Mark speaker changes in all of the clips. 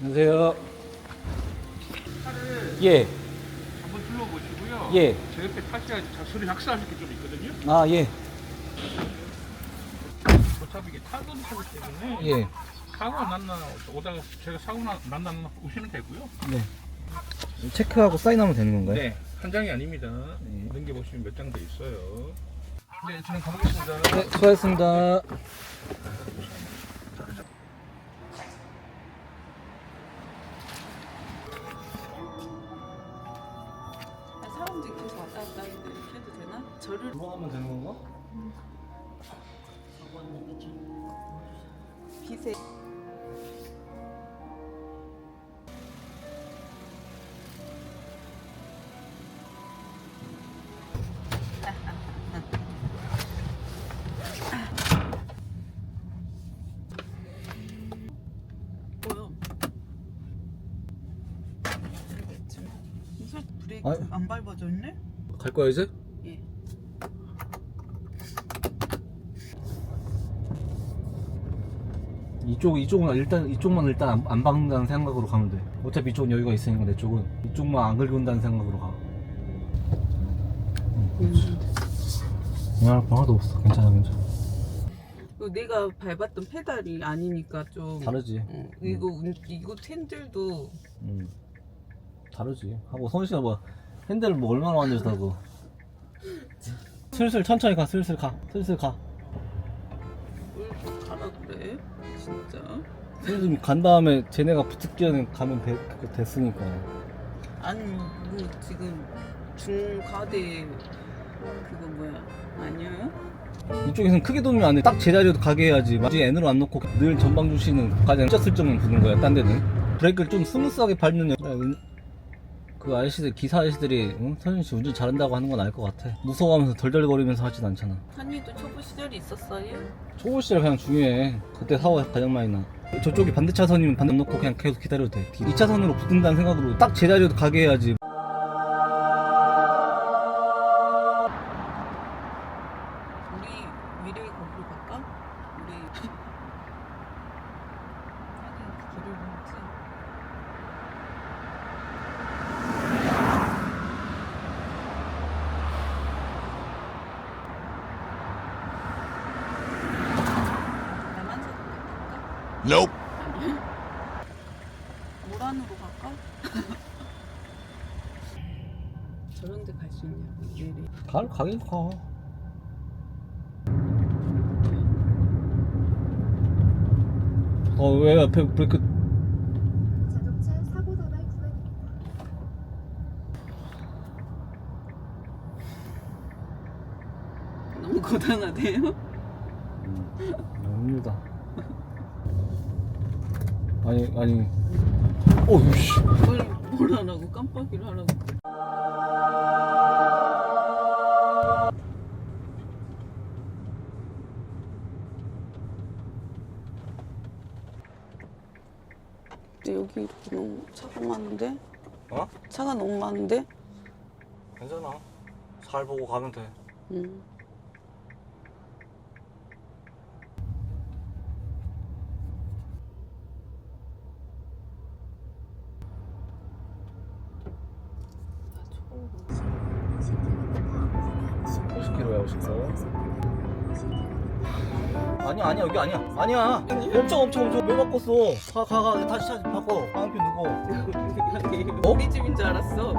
Speaker 1: 안녕하세요.
Speaker 2: 차를
Speaker 1: 예,
Speaker 2: 한번 둘러보시고요.
Speaker 1: 예.
Speaker 2: 저 옆에 타시야 자 소리 낙서하실 게 좀 있거든요.
Speaker 1: 아 예,
Speaker 2: 어차피 이게 타던 차기 때문에
Speaker 1: 예,
Speaker 2: 사고가 났나 오다가 제가 사고 나, 났나 오시면 되고요.
Speaker 1: 네. 체크하고 사인하면 되는 건가요?
Speaker 2: 네, 한 장이 아닙니다.
Speaker 1: 네.
Speaker 2: 넘겨보시면 몇 장 돼 있어요. 네, 저는 가보겠습니다.
Speaker 1: 네, 수고하셨습니다.
Speaker 3: 하는데 이렇게 해도 되나? 저를
Speaker 1: 들어가면 되는 건가?
Speaker 3: 빛에 뭐야? 무슨 브레이크
Speaker 1: 아이.
Speaker 3: 안 밟아져 있네?
Speaker 1: 갈 거야 이제?
Speaker 3: 예.
Speaker 1: 이쪽 이쪽은 일단 이쪽만 일단 안, 안 박는다는 생각으로 가면 돼. 어차피 이쪽은 여유가 있으니까 내 쪽은 이쪽만 안 긁은다는 생각으로 가. 미안할 거 하나도 없어. 괜찮아 괜찮아.
Speaker 3: 그 내가 밟았던 페달이 아니니까 좀
Speaker 1: 다르지.
Speaker 3: 어, 이거 운- 이거 핸들도
Speaker 1: 음. 다르지. 하고 선우 씨가 뭐 핸들을 뭐 얼마나 만졌다고. 슬슬 천천히 가. 슬슬 가. 슬슬 가.
Speaker 3: 뭘 가라 그래 진짜
Speaker 1: 슬슬 간 다음에 쟤네가 붙기 전에 가면 돼, 그거 됐으니까.
Speaker 3: 아니 뭐 지금 중과대 그거 뭐야 아니에요?
Speaker 1: 이쪽에서는 크게 돌면 안 돼. 딱 제자리로 가게 해야지. 마치 N으로 안 놓고 늘 전방 주시는 가장 점만 부는 거야. 딴 데는. 브레이크를 좀 스무스하게 밟는 여- 그 아저씨들 기사 아저씨들이 응? 서준 씨 운전 잘한다고 하는 건 알 것 같아. 무서워하면서 덜덜거리면서 하진 않잖아.
Speaker 3: 한이도 초보 시절이 있었어요?
Speaker 1: 초보 시절 그냥 중요해. 그때 사고가 가장 많이 나. 저쪽이 반대 차선이면 반대 놓고 그냥 계속 기다려도 돼. 2차선으로 붙는다는 생각으로 딱 제자리로 가게 해야지.
Speaker 3: 우리 미래의 거기로 갈까? 우리 하긴 길을 모르지 남한산으로 갈까?
Speaker 4: Nope.
Speaker 3: 모란으로 갈까? 저런 데 갈 수 있냐? 미래
Speaker 1: 가, 가긴 가. 어, 왜 앞에 브레이크
Speaker 5: 자동차 사고 다발 구간입니다.
Speaker 3: 너무 고단하대요?
Speaker 1: 너무 힘들다. 아니, 아니. 어우, 씨.
Speaker 3: 뭘, 뭘 하라고 깜빡이를 하라고 근데 여기 이렇게 너무 차가 많은데?
Speaker 1: 어?
Speaker 3: 차가 너무 많은데?
Speaker 1: 괜찮아. 잘 보고 가면 돼.
Speaker 3: 음. 아,
Speaker 1: 50km야, 50km. 아니야, 아니야, 여기 아니야. 아니야. 엄청, 엄청, 엄청. 왜 바꿨어? 가, 가, 가. 다시 차 바꿔. 방향표 누고.
Speaker 3: 우리 집인 줄 알았어.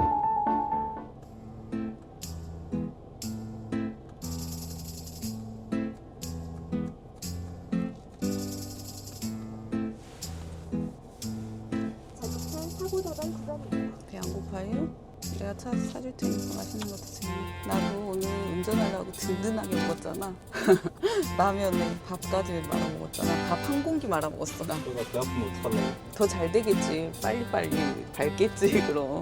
Speaker 5: 자동차 사고 다발 구간입니다.
Speaker 3: 배안 고파요? 내가 차 사줄 테니까 맛있는 거 드세요. 나도 오늘 운전하려고 든든하게 먹었잖아. 라면에 밥까지 말아 먹었잖아. 밥 한 공기 말아 먹었어. 나.
Speaker 1: 내가 배 아프면 어떡하려고.
Speaker 3: 더잘 되겠지. 빨리빨리 밝겠지, 그럼.